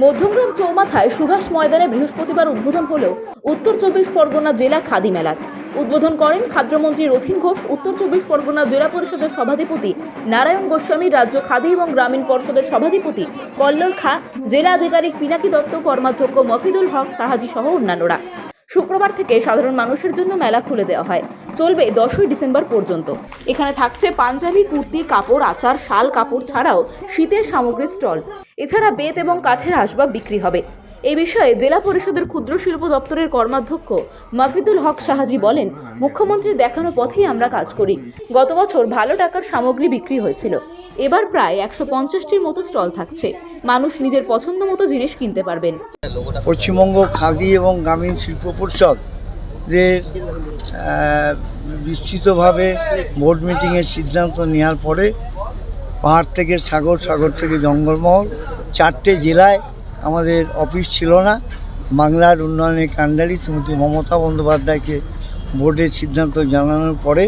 মধ্যমগ্রাম চৌমাথায় সুভাষ ময়দানে বৃহস্পতিবার উদ্বোধন হল উত্তর চব্বিশ পরগনা জেলা খাদি মেলার। উদ্বোধন করেন খাদ্যমন্ত্রী রথিন ঘোষ, উত্তর চব্বিশ পরগনা জেলা পরিষদের সভাধিপতি নারায়ণ গোস্বামী, রাজ্য খাদি এবং গ্রামীণ পর্ষদের সভাধিপতি কল্লোল খা, জেলা আধিকারিক পিনাকি দত্ত, কর্মাধ্যক্ষ মফিদুল হক সাহাজি সহ অন্যান্যরা। শুক্রবার থেকে সাধারণ মানুষের জন্য মেলা খুলে দেওয়া হয়। চলবে দশই ডিসেম্বর পর্যন্ত। এখানে থাকছে পাঞ্জাবি, কুর্তি, কাপড়, আচার, শাল, কাপড় ছাড়াও শীতের সামগ্রীর স্টল। এছাড়া বেত এবং কাঠের আসবাব বিক্রি হবে। এই বিষয়ে জেলা পরিষদের ক্ষুদ্র শিল্প দপ্তরের কর্মাধ্যক্ষ মাফিদুল হক সাহাজি বলেন মুখ্যমন্ত্রীর দেখানো পথেই আমরা কাজ করি। গত বছর ভালো টাকার সামগ্রী বিক্রি হয়েছিল। এবার প্রায় একশো পঞ্চাশটির মতো স্টল থাকছে। মানুষ নিজের পছন্দ মতো জিনিস কিনতে পারবেন। পশ্চিমবঙ্গ খাদি এবং গ্রামীণ শিল্প পরিষদ যে বিস্তৃতভাবে বোর্ড মিটিংয়ের সিদ্ধান্ত নেওয়ার পরে পাহাড় থেকে সাগর সাগর থেকে জঙ্গলমহল, চারটে জেলায় আমাদের অফিস ছিল না। বাংলার উন্নয়নের কাণ্ডারি শ্রীমতী মমতা বন্দ্যোপাধ্যায়কে বোর্ডের সিদ্ধান্ত জানানোর পরে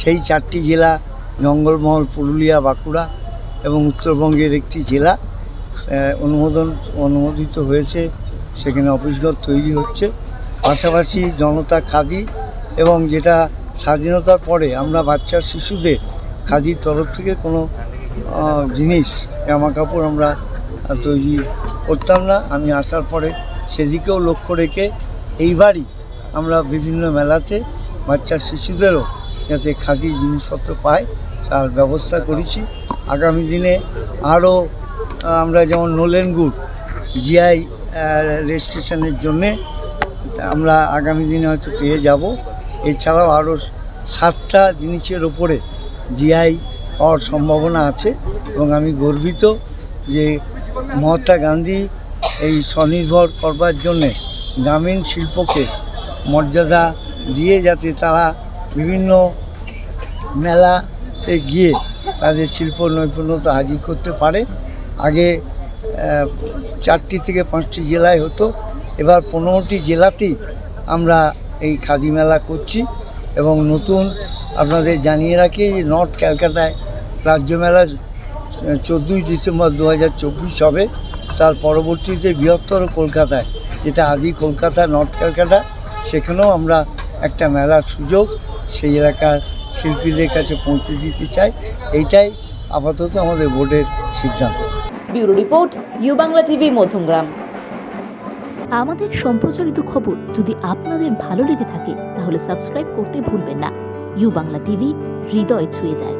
সেই চারটি জেলা, জঙ্গলমহল, পুরুলিয়া, বাঁকুড়া এবং উত্তরবঙ্গের একটি জেলা অনুমোদন, অনুমোদিত হয়েছে। সেখানে অফিসঘর তৈরি হচ্ছে। পাশাপাশি জনতা খাদি এবং যেটা স্বাধীনতার পরে আমরা বাচ্চা শিশুদের খাদির তরফ থেকে কোনো জিনিস, জামা কাপড় আমরা তৈরি করতাম না। আমি আসার পরে সেদিকেও লক্ষ্য রেখে এইবারই আমরা বিভিন্ন মেলাতে বাচ্চা শিশুদেরও যাতে খাদি জিনিসপত্র পায়, তার ব্যবস্থা করেছি। আগামী দিনে আরও আমরা যেমন নোলেন গুড় জিআই রেজিস্ট্রেশনের জন্যে আমরা আগামী দিনে হয়তো পেয়ে যাব। এছাড়াও আরও সাতটা জিনিসের ওপরে জিআই পাওয়ার সম্ভাবনা আছে এবং আমি গর্বিত যে মহাত্মা গান্ধী এই স্বনির্ভর করবার জন্যে গ্রামীণ শিল্পকে মর্যাদা দিয়ে যাতে তারা বিভিন্ন মেলাতে গিয়ে তাদের শিল্প নৈপুণ্যতা হাজির করতে পারে। আগে চারটি থেকে পাঁচটি জেলায় হতো। এবার পনেরোটি জেলাতেই আমরা এই খাদি মেলা করছি এবং নতুন আপনাদের জানিয়ে রাখি নর্থ ক্যালকাটায় রাজ্য মেলা চোদ্দোই ডিসেম্বর দু হাজার চব্বিশ হবে। তার পরবর্তীতে বৃহত্তর কলকাতায় যেটা আদি কলকাতা নর্থ ক্যালকাটা সেখানেও আমরা একটা মেলার সুযোগ সেই এলাকার শিল্পীদের কাছে পৌঁছে দিতে চাই। এইটাই আপাতত আমাদের বোর্ডের সিদ্ধান্ত। Bureau report U Bangla TV Madhyamgram. আমাদের সম্প্রচারিত খবর যদি আপনাদের ভালো লেগে থাকে তাহলে সাবস্ক্রাইব করতে ভুলবেন না। ইউ বাংলা টিভি হৃদয় ছুঁয়ে যায়।